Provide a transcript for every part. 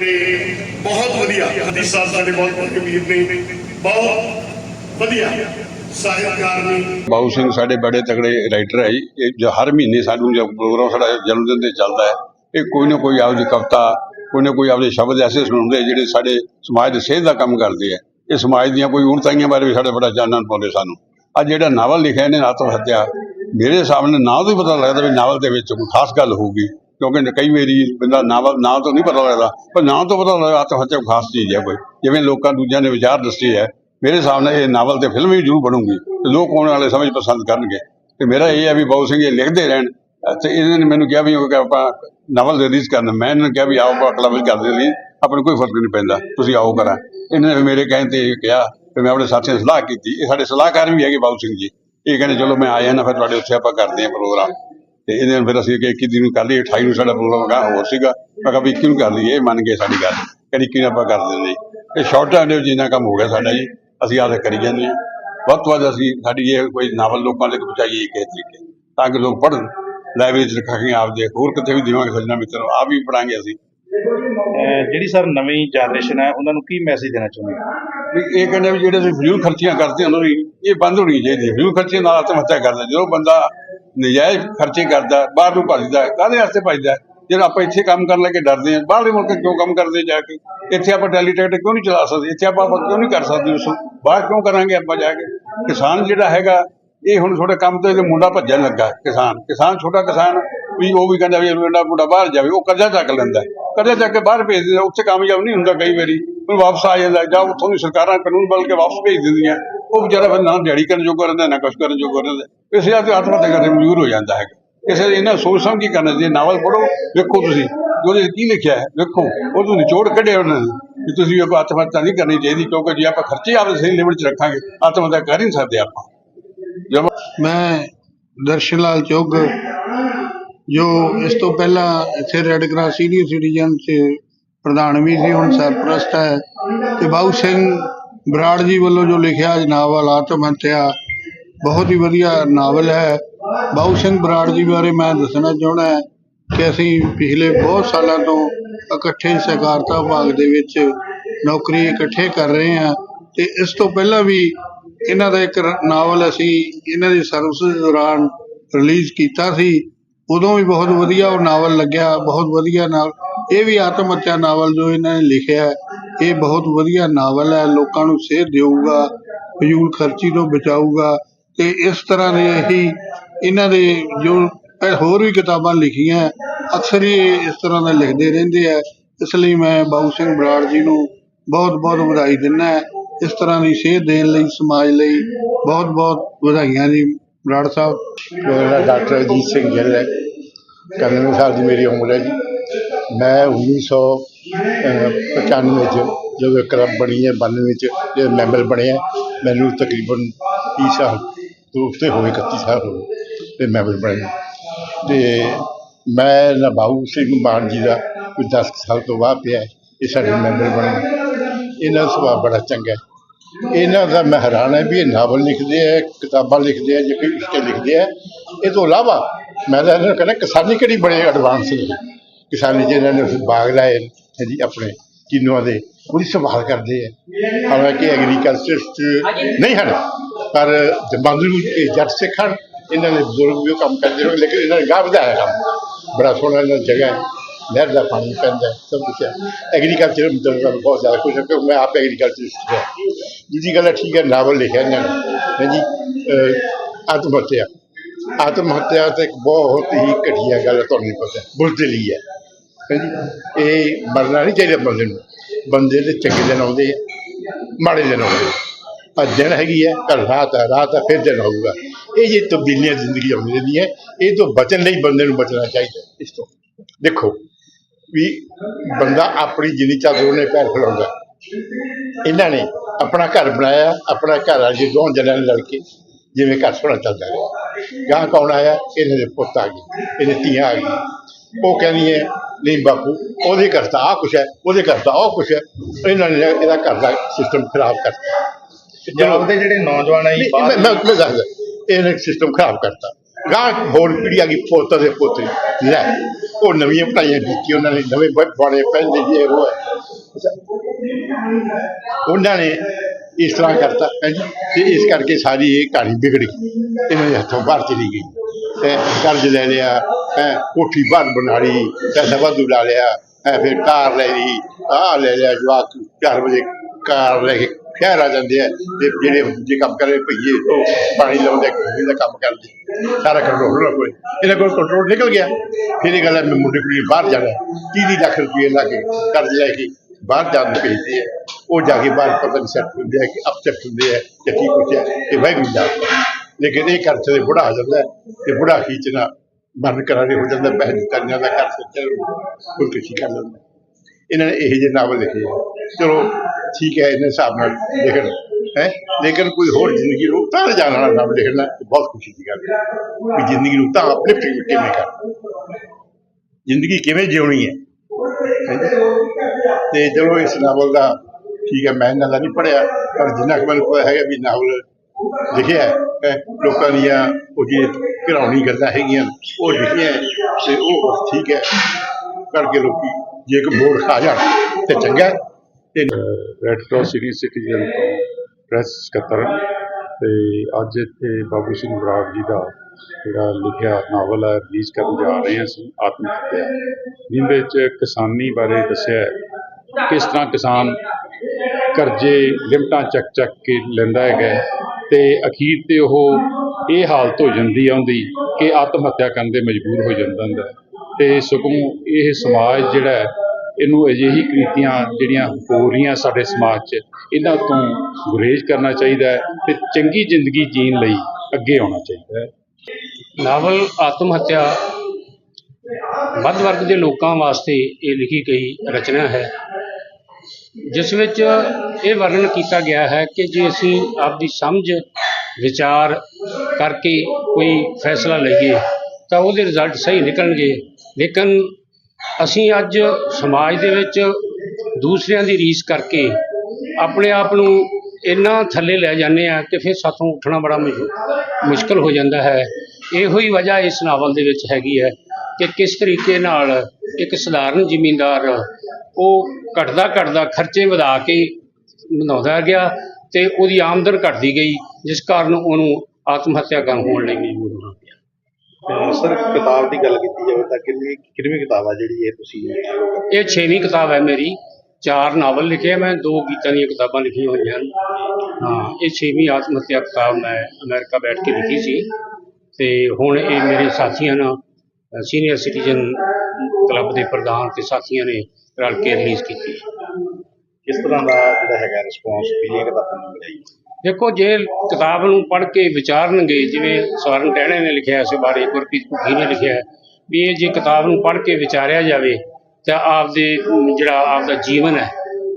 ਜਿਹੜੇ ਬਹੁਤ ਵਧੀਆ ਹਦੀਸ ਸਾਹਿਬ ਸਾਡੇ ਬਹੁਤ ਵੱਡੇ ਨੇ। ਬਹੁਤ ਵਧੀਆ ਸਾਹਿਤਕਾਰ ਨੇ। ਬਾਬੂ ਸਿੰਘ ਸਾਡੇ ਬੜੇ ਤਗੜੇ ਰਾਈਟਰ ਹੈ ਇਹ ਜੋ ਹਰ ਮਹੀਨੇ ਸਾਨੂੰ ਜੋ ਪ੍ਰੋਗਰਾਮ ਸਾਡਾ ਜਨਮ ਦਿਨ ਤੇ ਚੱਲਦਾ ਹੈ। ਇਹ ਕੋਈ ਨਾ ਕੋਈ ਆਪਦੀ ਕਵਿਤਾ, ਕੋਈ ਨਾ ਕੋਈ ਆਪਦੇ ਸ਼ਬਦ ਐਸੇ ਸੁਣਾਉਂਦੇ ਜਿਹੜੇ ਸਾਡੇ ਸਮਾਜ ਦੇ ਸੇਧ ਦਾ ਕੰਮ ਕਰਦੇ ਆ। ਇਹ ਸਮਾਜ ਦੀਆਂ ਕੋਈ ਉਣਤਾਈਆਂ ਬਾਰੇ ਵੀ ਸਾਡੇ ਬੜਾ ਜਾਣਨ ਪਾਉਂਦੇ ਸਾਨੂੰ। ਅੱਜ ਜਿਹੜਾ ਨਾਵਲ ਲਿਖਿਆ ਇਹਨੇ ਆਤਮ ਹੱਤਿਆ ਮੇਰੇ ਸਾਹਮਣੇ ਨਾਂ ਤੋਂ ਹੀ ਪਤਾ ਲੱਗਦਾ ਵੀ ਨਾਵਲ ਦੇ ਵਿੱਚ ਕੋਈ ਖਾਸ ਗੱਲ ਹੋਊਗੀ। ਕਿਉਂਕਿ ਕਈ ਵਾਰੀ ਬੰਦਾ ਨਾਵਲ ਨਾਂ ਤੋਂ ਨਹੀਂ ਪਤਾ ਲੱਗਦਾ, ਪਰ ਨਾਂ ਤੋਂ ਪਤਾ ਲੱਗਦਾ ਆਤਮ ਹੱਤਿਆ ਖਾਸ ਚੀਜ਼ ਹੈ ਕੋਈ। ਜਿਵੇਂ ਲੋਕਾਂ ਦੂਜਿਆਂ ਨੇ ਵਿਚਾਰ ਦੱਸੇ ਹੈ, ਮੇਰੇ ਹਿਸਾਬ ਨਾਲ ਇਹ ਨਾਵਲ ਤੇ ਫਿਲਮ ਵੀ ਜ਼ਰੂਰ ਬਣੂਗੀ, ਤੇ ਲੋਕ ਆਉਣ ਵਾਲੇ ਸਮਝ ਪਸੰਦ ਕਰਨਗੇ। ਤੇ ਮੇਰਾ ਇਹ ਹੈ ਵੀ ਬਾਬੂ ਸਿੰਘ ਇਹ ਲਿਖਦੇ ਰਹਿਣ ਤੇ ਇਹਨਾਂ ਨੇ ਮੈਨੂੰ ਕਿਹਾ ਵੀ ਉਹ ਕਿ ਆਪਾਂ ਨਾਵਲ ਰਿਲੀਜ਼ ਕਰਨਾ, ਮੈਂ ਇਹਨਾਂ ਨੂੰ ਕਿਹਾ ਵੀ ਆਓ ਆਪਾਂ ਕਲੱਬ ਵਿੱਚ ਕਰਦੇ ਲਈ ਆਪਣੇ ਕੋਈ ਫ਼ਰਕ ਨਹੀਂ ਪੈਂਦਾ, ਤੁਸੀਂ ਆਓ ਕਰਾਂ। ਇਹਨਾਂ ਨੇ ਮੇਰੇ ਕਹਿਣ ਤੇ ਇਹ ਕਿਹਾ ਤੇ ਮੈਂ ਆਪਣੇ ਸਾਥੀਆਂ ਨਾਲ ਸਲਾਹ ਕੀਤੀ। ਇਹ ਸਾਡੇ ਸਲਾਹਕਾਰ ਵੀ ਹੈਗੇ ਬਾਬੂ ਸਿੰਘ ਜੀ। ਇਹ ਕਹਿੰਦੇ, ਚਲੋ ਮੈਂ ਆ ਜਾਣਾ ਫਿਰ ਤੁਹਾਡੇ ਉੱਥੇ ਆਪਾਂ ਕਰਦੇ ਹਾਂ ਪ੍ਰੋਗਰਾਮ। ਤੇ ਇਹਦੇ ਨਾਲ ਫਿਰ ਅਸੀਂ ਕਿ 21 ਦਿਨ ਨੂੰ ਕਰ ਲਈਏ 28 ਨੂੰ ਸਾਡਾ ਪ੍ਰੋਗਰਾਮ ਹੈਗਾ ਹੋਰ ਸੀਗਾ। ਮੈਂ ਕਿਹਾ ਵੀ 21 ਨੂੰ ਕਰ ਲਈਏ ਇਹ ਮੰਨ ਗਏ ਸਾਡੀ ਗੱਲ। ਕਹਿੰਦੀ ਕਿ ਆਪਾਂ ਕਰ ਦਿੰਦੇ। ਇਹ ਸ਼ਾਰਟ ਟਾਈਮ ਦੇ ਵਿੱਚ ਇੰਨਾ ਕੰਮ ਹੋ ਗਿਆ ਸਾਡਾ ਜੀ ਅਸੀਂ ਆਹ ਕਰੀ ਜਾਂਦੇ ਹਾਂ। ਵੱਧ ਤੋਂ ਵੱਧ ਅਸੀਂ ਸਾਡੀ ਇਹ ਕੋਈ ਨਾਵਲ ਲੋਕਾਂ ਤੱਕ ਪਹੁੰਚਾਈਏ ਕਿਸੇ ਤਰੀਕੇ। ਤਾਂ ਕਿ ਲੋਕ ਪੜ੍ਹਨ ਲਾਇਬ੍ਰੇਰੀ ਚ ਰੱਖਾਂਗੇ ਆਪਦੇ ਹੋਰ ਕਿਤੇ ਵੀ ਦੇਵਾਂਗੇ ਸੱਜਣਾ ਮਿੱਤਰ ਆ ਵੀ ਪੜਾਂਗੇ ਅਸੀਂ। ਜਿਹੜੀ ਸਰ ਨਵੀਂ ਜਨਰੇਸ਼ਨ ਹੈ ਉਹਨਾਂ ਨੂੰ ਕੀ ਮੈਸੇਜ ਦੇਣਾ ਚਾਹੁੰਦੇ ਹੋ? ਵੀ ਇਹ ਕਹਿੰਦੇ ਵੀ ਜਿਹੜੇ ਅਸੀਂ ਫਜ਼ੂਲ ਖਰਚੀਆਂ ਕਰਦੇ ਹਾਂ ਉਹਨਾਂ ਦੀ ਇਹ ਬੰਦ ਹੋਣੀ ਚਾਹੀਦੀ ਫਜ਼ੂਲ ਖਰਚੇ ਨਾਲ ਆਤਮ ਹੱਤਿਆ ਕਰਦਾ ਜਦੋਂ ਬੰਦਾ ਨਜਾਇਜ਼ ਖਰਚੇ ਕਰਦਾ, ਬਾਹਰ ਨੂੰ ਭੱਜਦਾ, ਕਾਹਦੇ ਵਾਸਤੇ ਭੱਜਦਾ? ਜਿਹੜਾ ਆਪਾਂ ਇੱਥੇ ਕੰਮ ਕਰਨ ਲੱਗੇ ਡਰਦੇ ਹਾਂ, ਬਾਹਰਲੇ ਮੁਲਕ ਕਿਉਂ ਕੰਮ ਕਰਦੇ ਜਾ ਕੇ? ਇੱਥੇ ਆਪਾਂ ਟੈਲੀਟੈਕਟ ਕਿਉਂ ਨਹੀਂ ਚਲਾ ਸਕਦੇ? ਇੱਥੇ ਆਪਾਂ ਕਿਉਂ ਨਹੀਂ ਕਰ ਸਕਦੇ ਉਸ ਬਾਹਰ ਕਿਉਂ ਕਰਾਂਗੇ ਆਪਾਂ ਜਾ ਕੇ? ਕਿਸਾਨ ਜਿਹੜਾ ਹੈਗਾ, ਇਹ ਹੁਣ ਥੋੜਾ ਕੰਮ ਤੋਂ ਇਹਦੇ ਮੁੰਡਾ ਭੱਜਣ ਲੱਗਾ, ਕਿਸਾਨ। ਕਿਸਾਨ ਛੋਟਾ ਕਿਸਾਨ, ਵੀ ਉਹ ਵੀ ਕਹਿੰਦਾ ਵੀ ਮੇਰਾ ਮੁੰਡਾ ਬਾਹਰ ਜਾਵੇ, ਉਹ ਕਰਜ਼ਾ ਚੱਕ ਲੈਂਦਾ। ਕਰਜ਼ਾ ਚੱਕ ਕੇ ਬਾਹਰ ਭੇਜ ਦਿੰਦਾ, ਉੱਥੇ ਕਾਮਯਾਬ ਨਹੀਂ ਹੁੰਦਾ ਕਈ ਵਾਰੀ। ਉਹ ਵਾਪਸ ਆ ਜਾਂਦਾ, ਜਾਂ ਉੱਥੋਂ ਦੀ ਸਰਕਾਰਾਂ ਕਾਨੂੰਨ ਬਦਲ ਕੇ ਵਾਪਸ ਭੇਜ ਦਿੰਦੀਆਂ। ਉਹ ਵਿਚਾਰਾ ਫਿਰ ਨਾ ਦਿਹਾੜੀ ਕਰਨ ਜੋਗਾ ਰਹਿੰਦਾ, ਨਾ ਕੁਛ ਕਰਨ ਜੋਗਾ ਰਹਿੰਦਾ। ਇਸ ਲਈ ਆਤਮ ਹੱਤਿਆ ਕਰਨ ਮਜਬੂਰ ਹੋ ਜਾਂਦਾ ਹੈ ਕਿਸੇ ਇਹਨਾਂ ਸੋਚ ਸਮਝ ਕੇ ਕਰਨਾ ਚਾਹੀਦਾ। ਨਾਵਲ ਪੜ੍ਹੋ, ਵੇਖੋ ਤੁਸੀਂ। ਉਹਦੇ ਕੀ ਲਿਖਿਆ ਹੈ? ਵੇਖੋ। ਉਹ ਤੋਂ ਨਿਚੋੜ ਕੱਢਿਆ ਉਹਨਾਂ ਨੇ ਕਿ ਤੁਸੀਂ ਇਹ ਆਤਮ ਹੱਤਿਆ ਨਹੀਂ ਕਰਨੀ ਚਾਹੀਦੀ ਕਿਉਂਕਿ ਜੇ ਆਪਾਂ ਖਰਚੇ ਆਪਦੇ ਸਹੀ ਲਿਮਿਟ 'ਚ ਰੱਖਾਂਗੇ ਆਤਮ ਹੱਤਿਆ ਕਰ ਹੀ ਨਹੀਂ ਸਕਦੇ ਆਪਾਂ। ਮੈਂ ਦਰਸ਼ਨ ਲਾਲ ਚੁੱਗ ਜੋ ਇਸ ਤੋਂ ਪਹਿਲਾਂ ਇੱਥੇ ਰੈੱਡ ਕਰਾਸ ਸੀਨੀਅਰ ਸਿਟੀਜ਼ਨ ਤੇ ਪ੍ਰਧਾਨ ਵੀ ਸੀ, ਹੁਣ ਸਰਪ੍ਰਸਤ ਹੈ। ਤੇ ਬਾਬੂ ਸਿੰਘ ਬਰਾੜ ਜੀ ਵੱਲੋਂ ਜੋ ਲਿਖਿਆ ਅੱਜ ਨਾਵਲ ਆਤਮ ਹੱਤਿਆ ਬਹੁਤ ਹੀ ਵਧੀਆ ਨਾਵਲ ਹੈ। ਬਾਬੂ ਸਿੰਘ ਬਰਾੜ ਜੀ ਬਾਰੇ ਮੈਂ ਦੱਸਣਾ ਚਾਹੁੰਦਾ ਕਿ ਅਸੀਂ ਪਿਛਲੇ ਬਹੁਤ ਸਾਲਾਂ ਤੋਂ ਇਕੱਠੇ ਸਹਿਕਾਰਤਾ ਵਿਭਾਗ ਦੇ ਵਿੱਚ ਨੌਕਰੀ ਇਕੱਠੇ ਕਰ ਰਹੇ ਹਾਂ ਤੇ ਇਸ ਤੋਂ ਪਹਿਲਾਂ ਵੀ ਇਹਨਾਂ ਦਾ ਇੱਕ ਨਾਵਲ ਅਸੀਂ ਇਹਨਾਂ ਦੀ ਸਰਵਿਸ ਦੌਰਾਨ ਰਿਲੀਜ਼ ਕੀਤਾ ਸੀ। ਉਦੋਂ ਵੀ ਬਹੁਤ ਵਧੀਆ ਉਹ ਨਾਵਲ ਲੱਗਿਆ, ਬਹੁਤ ਵਧੀਆ ਨਾਲ ਇਹ ਵੀ ਆਤਮ ਹੱਤਿਆ ਨਾਵਲ ਜੋ ਇਹਨਾਂ ਨੇ ਲਿਖਿਆ ਇਹ ਬਹੁਤ ਵਧੀਆ ਨਾਵਲ ਹੈ, ਲੋਕਾਂ ਨੂੰ ਸੇਧ ਦੇਊਗਾ, ਫਜ਼ੂਲ ਖਰਚੀ ਤੋਂ ਬਚਾਊਗਾ ਅਤੇ ਇਸ ਤਰ੍ਹਾਂ ਦੇ ਹੀ ਇਹਨਾਂ ਦੇ ਜੋ ਹੋਰ ਵੀ ਕਿਤਾਬਾਂ ਲਿਖੀਆਂ, ਅਕਸਰ ਹੀ ਇਹ ਇਸ ਤਰ੍ਹਾਂ ਦਾ ਲਿਖਦੇ ਰਹਿੰਦੇ ਹੈ ਇਸ ਲਈ ਮੈਂ ਬਾਊ ਸਿੰਘ ਬਰਾੜ ਜੀ ਨੂੰ ਬਹੁਤ ਬਹੁਤ ਵਧਾਈ ਦਿੰਦਾ ਇਸ ਤਰ੍ਹਾਂ ਦੀ ਸੇਧ ਦੇਣ ਲਈ, ਸਮਾਜ ਲਈ ਬਹੁਤ ਬਹੁਤ ਵਧਾਈਆਂ ਜੀ, ਬਰਾੜ ਸਾਹਿਬ। ਮੇਰਾ ਡਾਕਟਰ ਅਜੀਤ ਸਿੰਘ ਗਿੱਲ ਹੈ। 91 ਸਾਹਿਬ ਦੀ ਮੇਰੀ ਉਮਰ ਹੈ ਜੀ। ਮੈਂ 1995 ਚ ਜਦੋਂ ਇਹ ਕਲੱਬ ਬਣੀ ਹੈ 92 'ਚ ਜੇ ਮੈਂਬਰ ਬਣਿਆ ਮੈਨੂੰ ਤਕਰੀਬਨ 30 ਸਾਲ ਤੋਂ ਉੱਤੇ ਹੋਏ 31 ਸਾਲ ਹੋ ਗਏ ਤੇ ਮੈਂਬਰ ਬਣੇ ਤੇ ਮੈਂ ਨਾ ਸਿੰਘ ਮਾਨ ਜੀ ਦਾ ਕੋਈ 10 ਸਾਲ ਤੋਂ ਬਾਅਦ ਪਿਆ ਇਹ ਸਾਡੇ ਮੈਂਬਰ ਬਣੇ ਇਹਨਾਂ ਦਾ ਸੁਭਾਅ ਬੜਾ ਚੰਗਾ ਇਹਨਾਂ ਦਾ ਮੈਂ ਹੈਰਾਨ ਹੈ ਵੀ ਇਹ ਨਾਵਲ ਲਿਖਦੇ ਆ ਕਿਤਾਬਾਂ ਲਿਖਦੇ ਆ ਜਿਹੜੇ ਇਸ਼ਕੇ ਲਿਖਦੇ ਆ ਇਹ ਤੋਂ ਇਲਾਵਾ ਮੈਂ ਤਾਂ ਇਹਨਾਂ ਨੂੰ ਕਹਿੰਦਾ ਕਿਸਾਨੀ ਕਿਹੜੀ ਬੜੇ ਐਡਵਾਂਸ ਨੇ ਕਿਸਾਨੀ ਜਿਹਨਾਂ ਨੇ ਉਸ ਬਾਗ ਲਾਏ ਹੈ ਜੀ ਆਪਣੇ ਕਿਨੂਆਂ ਦੇ, ਉਹਦੀ ਸੰਭਾਲ ਕਰਦੇ ਹੈ ਹਾਲਾਂਕਿ ਐਗਰੀਕਲਚਰਿਸਟ ਨਹੀਂ ਹਨ, ਪਰ ਜਮਾਂਦਰੂ ਇਹ ਜੱਟ ਸਿੱਖ ਹਨ, ਇਹਨਾਂ ਦੇ ਬਜ਼ੁਰਗ ਵੀ ਉਹ ਕੰਮ ਕਰਦੇ ਰਹੇ ਲੇਕਿਨ ਇਹਨਾਂ ਨੇ ਗਾਹ ਵਧਾਇਆ ਕੰਮ। ਬੜਾ ਸੋਹਣਾ ਇਹਨਾਂ ਦੀ ਜਗ੍ਹਾ ਹੈ, ਨਹਿਰ ਦਾ ਪਾਣੀ ਪੈਂਦਾ ਸਭ ਕੁਛ ਹੈ। ਐਗਰੀਕਲਚਰ ਮਤਲਬ ਦਾ ਬਹੁਤ ਜ਼ਿਆਦਾ ਕੁਝ ਹੈ, ਕਿਉਂਕਿ ਮੈਂ ਆਪ ਐਗਰੀਕਲਚਰਿਸਟ ਹੈ ਦੂਜੀ ਗੱਲ ਹੈ, ਠੀਕ ਹੈ, ਨਾਵਲ ਲਿਖਿਆ ਇਹਨਾਂ ਨੇ। ਹੈ ਜੀ ਆਤਮ ਹੱਤਿਆ। ਆਤਮ ਹੱਤਿਆ ਤਾਂ ਇੱਕ ਬਹੁਤ ਹੀ ਘਟੀਆ ਗੱਲ ਤੁਹਾਨੂੰ ਨਹੀਂ ਪਤਾ ਬੁਜ਼ਦਿਲੀ ਹੈ। ਹੈ ਜੀ। ਇਹ ਮਰਨਾ ਨਹੀਂ ਚਾਹੀਦਾ ਬੰਦੇ ਨੂੰ। ਬੰਦੇ ਦੇ ਚੰਗੇ ਦਿਨ ਆਉਂਦੇ ਆ, ਮਾੜੇ ਦਿਨ ਆਉਂਦੇ ਆ। ਅੱਜ ਦਿਨ ਹੈਗੀ ਹੈ ਕੱਲ ਰਾਤ ਹੈ ਰਾਤ ਹੈ ਫਿਰ ਦਿਨ ਆਊਗਾ। ਇਹ ਜੇ ਤਬਦੀਲੀਆਂ ਜ਼ਿੰਦਗੀ ਆਉਂਦੀ ਰਹਿੰਦੀ ਹੈ, ਇਹ ਤੋਂ ਬਚਣ ਲਈ ਬੰਦੇ ਨੂੰ ਬਚਣਾ ਚਾਹੀਦਾ ਇਸ ਤੋਂ ਦੇਖੋ ਵੀ ਬੰਦਾ ਆਪਣੀ ਜਿੰਨੀ ਚਾਦਰ ਉਹਨੇ ਪੈਰ ਫੈਲਾਉਂਦਾ। ਇਹਨਾਂ ਨੇ ਆਪਣਾ ਘਰ ਬਣਾਇਆ, ਆਪਣਾ ਘਰ ਆ, ਜੀ ਦੋ ਜਣਿਆਂ ਨੇ ਲੜ ਕੇ ਜਿਵੇਂ ਘਰ ਸੋਹਣਾ ਚੱਲਦਾ ਰਿਹਾ। ਗਾਂ ਕੌਣ ਆਇਆ? ਇਹਨਾਂ ਦੇ ਪੁੱਤ ਆ ਗਏ, ਇਹਦੇ ਧੀਆਂ ਆ ਗਈਆਂ। ਉਹ ਕਹਿੰਦੀ ਹੈ ਨਹੀਂ ਬਾਪੂ ਉਹਦੇ ਘਰ ਤਾਂ ਆ ਕੁਛ ਹੈ ਉਹਦੇ ਘਰ ਤਾਂ ਉਹ ਕੁਛ ਹੈ ਇਹਨਾਂ ਨੇ ਇਹਦਾ ਘਰ ਦਾ ਸਿਸਟਮ ਖਰਾਬ ਕਰਤਾ। ਪੰਜਾਬ ਦੇ ਜਿਹੜੇ ਨੌਜਵਾਨ ਹੈ ਜੀ ਮੈਂ ਮੈਂ ਦੱਸਦਾ ਇਹਨੇ ਸਿਸਟਮ ਖਰਾਬ ਕਰਤਾ। ਗਾਂ ਹੋਰ ਪੀੜ੍ਹੀ ਆ ਗਈ ਪੋਤਾ ਦੇ ਪੋਤੇ ਲੈ ਉਹ ਨਵੀਆਂ ਪੜਾਈਆਂ ਦਿੱਤੀ ਉਹਨਾਂ ਨੇ ਨਵੇਂ ਬਣੇ ਪਹਿਨਦੇ ਜੀ ਉਹ ਉਹਨਾਂ ਨੇ ਇਸ ਤਰ੍ਹਾਂ ਕਰਤਾ ਹੈਂ ਜੀ? ਤੇ ਇਸ ਕਰਕੇ ਸਾਰੀ ਇਹ ਕਹਾਣੀ ਵਿਗੜ। ਗਈ ਇਹਨਾਂ ਦੇ ਹੱਥੋਂ ਬਾਹਰ ਚਲੀ ਗਈ। ਤੇ ਕਰਜ਼ ਲੈ ਲਿਆ, ਹੈ, ਕੋਠੀ ਬਾਹਰ ਬਣਾ ਲਈ, ਪੈਸਾ ਵਾਧੂ ਲਾ ਲਿਆ, ਹੈ, ਫਿਰ ਕਾਰ ਲੈ ਲਈ, ਆਹ ਲੈ ਲਿਆ ਜਵਾਕ 4 ਵਜੇ ਕਾਰ ਲੈ ਕੇ ਸ਼ਹਿਰ ਆ ਜਾਂਦੇ ਆ, ਤੇ ਜਿਹੜੇ ਜੇ ਕੰਮ ਕਰੇ ਭਈਏ, ਉਹ ਪਾਣੀ ਲਾਉਂਦੇ, ਕਿਸੇ ਦਾ ਕੰਮ ਕਰਦੇ, ਸਾਰਾ ਕੰਟਰੋਲ ਨਾ ਕੋਈ ਇਹਨਾਂ ਕੋਲ ਕੰਟਰੋਲ ਨਿਕਲ ਗਿਆ, ਫਿਰ ਇਹ ਗੱਲ ਹੈ, ਮੈਂ ਮੁੰਡੇ ਕੁੜੀ ਬਾਹਰ ਜਾਣਾ 30 ਲੱਖ ਰੁਪਏ ਲਾ ਕੇ ਕਰਜ਼ ਲੈ ਕੇ ਬਾਹਰ ਜਾਣ ਨੂੰ ਭੇਜਦੇ ਆ। ਉਹ ਜਾ ਕੇ ਬਾਹਰ ਪਤਾ ਨਹੀਂ ਸੈੱਟ ਹੁੰਦੇ ਆ ਕਿ ਅਪਸੈਟ ਹੁੰਦੇ ਆ ਜਾਂ ਕੀ ਕੁਛ ਹੈ ਇਹ ਵਾਹਿਗੁਰੂ ਜਾਣਦਾ ਲੇਕਿਨ ਇਹ ਕਰ ਤੇ ਬੁੜਾ ਆ ਜਾਂਦਾ ਹੈ ਤੇ ਬੁੜਾ ਖੀਚਣਾ ਮਰਨ ਕਰਾਰੇ ਹੋ ਜਾਂਦਾ ਪਹਿਲੀ ਕੰਨਿਆਂ ਦਾ ਕਰ ਸੱਚਾ ਕੋਈ ਕਿਸੇ ਕਰ ਲੈਂਦਾ ਇਹਨਾਂ ਨੇ ਇਹੋ ਜਿਹੇ ਨਾਵਲ ਲਿਖੇ ਚਲੋ, ਠੀਕ ਹੈ ਇਹਨੇ ਹਿਸਾਬ ਨਾਲ ਲਿਖਣ। ਹੈ? ਲੇਕਿਨ ਕੋਈ ਹੋਰ ਜ਼ਿੰਦਗੀ ਨੂੰ ਤਾਂ ਜਾਣ ਵਾਲਾ ਨਾਵਲ ਲਿਖਣਾ ਤੇ ਬਹੁਤ ਖੁਸ਼ੀ ਦੀ ਗੱਲ ਹੈ ਕਿ ਜ਼ਿੰਦਗੀ ਨੂੰ ਤਾਂ ਅਪਲਿਫਟਿੰਗ ਕਿਵੇਂ ਕਰ ਜ਼ਿੰਦਗੀ ਕਿਵੇਂ ਜਿਉਣੀ ਹੈ? ਹੈਂ? ਤੇ ਚਲੋ, ਇਸ ਨਾਵਲ ਦਾ ਠੀਕ ਹੈ, ਮੈਂ ਇਹਨਾਂ ਦਾ ਨਹੀਂ ਪੜਿਆ ਪਰ ਜਿੰਨਾ ਕੁ ਮੈਨੂੰ ਪਤਾ ਹੈਗਾ ਵੀ ਨਾਵਲ ਲਿਖਿਆ ਲੋਕਾਂ ਦੀਆਂ ਉਹ ਜੀ ਘਰਾਉਣੀ ਗੱਲਾਂ ਹੈਗੀਆਂ, ਉਹ ਲਿਖੀਆਂ ਹੈ ਤੇ ਉਹ ਠੀਕ ਹੈ। ਕਰਕੇ ਲੋਕੀ ਜੇ ਕੋਈ ਮੋੜ ਖਾ ਜਾਣ ਤੇ ਚੰਗਾ। ਤੇ ਰੈੱਡ ਕਰਾਸ ਸੀਨੀਅਰ ਸਿਟੀਜ਼ਨ ਤੋਂ ਪ੍ਰੈਸ ਸਕੱਤਰ। ਤੇ ਅੱਜ ਇੱਥੇ ਬਾਬੂ ਸਿੰਘ ਬਰਾੜ ਜੀ ਦਾ ਜਿਹੜਾ ਲਿਖਿਆ ਨਾਵਲ ਹੈ ਰਿਲੀਜ਼ ਕਰਨ ਜਾ ਰਹੇ ਹਾਂ ਅਸੀਂ ਆਤਮ ਹੱਤਿਆ ਜਿਹਦੇ ਵਿੱਚ ਕਿਸਾਨੀ ਬਾਰੇ ਦੱਸਿਆ ਕਿਸ ਤਰ੍ਹਾਂ ਕਿਸਾਨ ਕਰਜ਼ੇ, ਲਿਮਟਾਂ ਚੱਕ ਚੱਕ ਕੇ ਲੈਂਦਾ ਹੈਗਾ ਤੇ ਅਖੀਰ ਤੇ ਉਹ ਇਹ ਹਾਲਤ ਹੋ ਜਾਂਦੀ ਹੈ ਉਹਦੀ ਕਿ ਆਤਮ ਹੱਤਿਆ ਕਰਨ ਦੇ ਮਜਬੂਰ ਹੋ ਜਾਂਦਾ ਹੁੰਦਾ ਤੇ ਸਗੋਂ ਇਹ ਸਮਾਜ ਜਿਹੜਾ ਹੈ, ਇਹਨੂੰ ਅਜਿਹੀ ਕ੍ਰਿਤੀਆਂ ਜਿਹੜੀਆਂ ਹੋ ਰਹੀਆਂ ਸਾਡੇ ਸਮਾਜ 'ਚ, ਇਹਨਾਂ ਤੋਂ ਗੁਰੇਜ਼ ਕਰਨਾ ਚਾਹੀਦਾ ਹੈ ਤੇ ਚੰਗੀ ਜ਼ਿੰਦਗੀ ਜੀਣ ਲਈ ਅੱਗੇ ਆਉਣਾ ਚਾਹੀਦਾ ਹੈ। ਨਾਵਲ ਆਤਮ ਹੱਤਿਆ ਮੱਧ ਵਰਗ ਦੇ ਲੋਕਾਂ ਵਾਸਤੇ ਇਹ ਲਿਖੀ ਗਈ ਰਚਨਾ ਹੈ। ਜਿਸ ਵਿੱਚ ਇਹ ਵਰਣਨ ਕੀਤਾ ਗਿਆ ਹੈ ਕਿ ਜੇ ਅਸੀਂ ਆਪਦੀ ਸਮਝ, ਵਿਚਾਰ ਕਰਕੇ ਕੋਈ ਫੈਸਲਾ ਲਈਏ, ਤਾਂ ਉਹਦੇ ਰਿਜ਼ਲਟ ਸਹੀ ਨਿਕਲਣਗੇ। ਲੇਕਿਨ ਅਸੀਂ ਅੱਜ ਸਮਾਜ ਦੇ ਵਿੱਚ ਦੂਸਰਿਆਂ ਦੀ ਰੀਸ ਕਰਕੇ ਆਪਣੇ ਆਪ ਨੂੰ ਇੰਨਾ ਥੱਲੇ ਲੈ ਜਾਂਦੇ ਆ ਕਿ ਫਿਰ ਸਾਥੋਂ ਉੱਠਣਾ ਬੜਾ ਮੁਸ਼- ਮੁਸ਼ਕਲ ਹੋ ਜਾਂਦਾ ਹੈ। ਇਹੋ ਹੀ ਵਜ੍ਹਾ ਇਸ ਨਾਵਲ ਦੇ ਵਿੱਚ ਹੈਗੀ ਹੈ। ਕਿ ਕਿਸ ਤਰੀਕੇ ਨਾਲ ਇੱਕ ਸਧਾਰਨ ਜ਼ਿਮੀਂਦਾਰ ਉਹ ਘਟਦਾ ਘਟਦਾ ਖਰਚੇ ਵਧਾ ਕੇ ਬਣਾਉਂਦਾ ਗਿਆ ਤੇ ਉਹਦੀ ਆਮਦਨ ਘਟਦੀ ਗਈ ਜਿਸ ਕਾਰਨ ਉਹਨੂੰ ਆਤਮ ਹੱਤਿਆ ਕਰਨ ਹੋਣ ਲਈ ਮਜਬੂਰ ਹੋਣਾ ਪਿਆ ਸਰ ਕਿਤਾਬ ਦੀ ਗੱਲ ਕੀਤੀ ਜਾਵੇ ਤਾਂ ਕਿੰਨੀ ਕਿੰਨਵੀਂ ਕਿਤਾਬ ਆ ਜਿਹੜੀ ਇਹ ਤੁਸੀਂ ਇਹ ਛੇਵੀਂ ਕਿਤਾਬ ਹੈ ਮੇਰੀ ਚਾਰ ਨਾਵਲ ਲਿਖੇ ਮੈਂ ਦੋ ਗੀਤਾਂ ਦੀਆਂ ਕਿਤਾਬਾਂ ਲਿਖੀਆਂ ਹੋਈਆਂ ਹਨ। ਹਾਂ ਇਹ ਛੇਵੀਂ ਆਤਮ ਹੱਤਿਆ ਕਿਤਾਬ ਮੈਂ ਅਮਰੀਕਾ ਬੈਠ ਕੇ ਲਿਖੀ ਸੀ। ਤੇ ਹੁਣ ਇਹ ਮੇਰੇ ਸਾਥੀਆਂ ਨੇ ਸੀਨੀਅਰ ਸਿਟੀਜ਼ਨ ਕਲੱਬ ਦੇ ਪ੍ਰਧਾਨ ਤੇ ਸਾਥੀਆਂ ਨੇ ਰਲ ਕੇ ਰਿਲੀਜ਼ ਕੀਤੀ ਕਿਸ ਤਰ੍ਹਾਂ ਦਾ ਜਿਹੜਾ ਹੈਗਾ ਰਿਸਪੌਂਸ ਪੀਲੀਆਂ ਕਿਤਾਬਾਂ ਨੂੰ ਮਿਲਿਆ? ਦੇਖੋ ਜੇ ਕਿਤਾਬ ਨੂੰ ਪੜ੍ਹ ਕੇ ਵਿਚਾਰਨਗੇ ਜਿਵੇਂ ਸਵਰਨ ਟਹਿਣੇ ਨੇ ਲਿਖਿਆ ਇਸ ਬਾਰੇ ਗੁਰਪ੍ਰੀਤ ਘੁੱਗੀ ਨੇ ਲਿਖਿਆ ਵੀ ਇਹ ਜੇ ਕਿਤਾਬ ਨੂੰ ਪੜ੍ਹ ਕੇ ਵਿਚਾਰਿਆ ਜਾਵੇ ਤਾਂ ਆਪਦੇ ਜਿਹੜਾ ਆਪਦਾ ਜੀਵਨ ਹੈ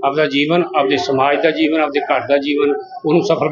ਆਪਦਾ ਜੀਵਨ ਆਪਦੇ ਸਮਾਜ ਦਾ ਜੀਵਨ ਆਪਦੇ ਘਰ ਦਾ ਜੀਵਨ ਉਹਨੂੰ ਸਫਲ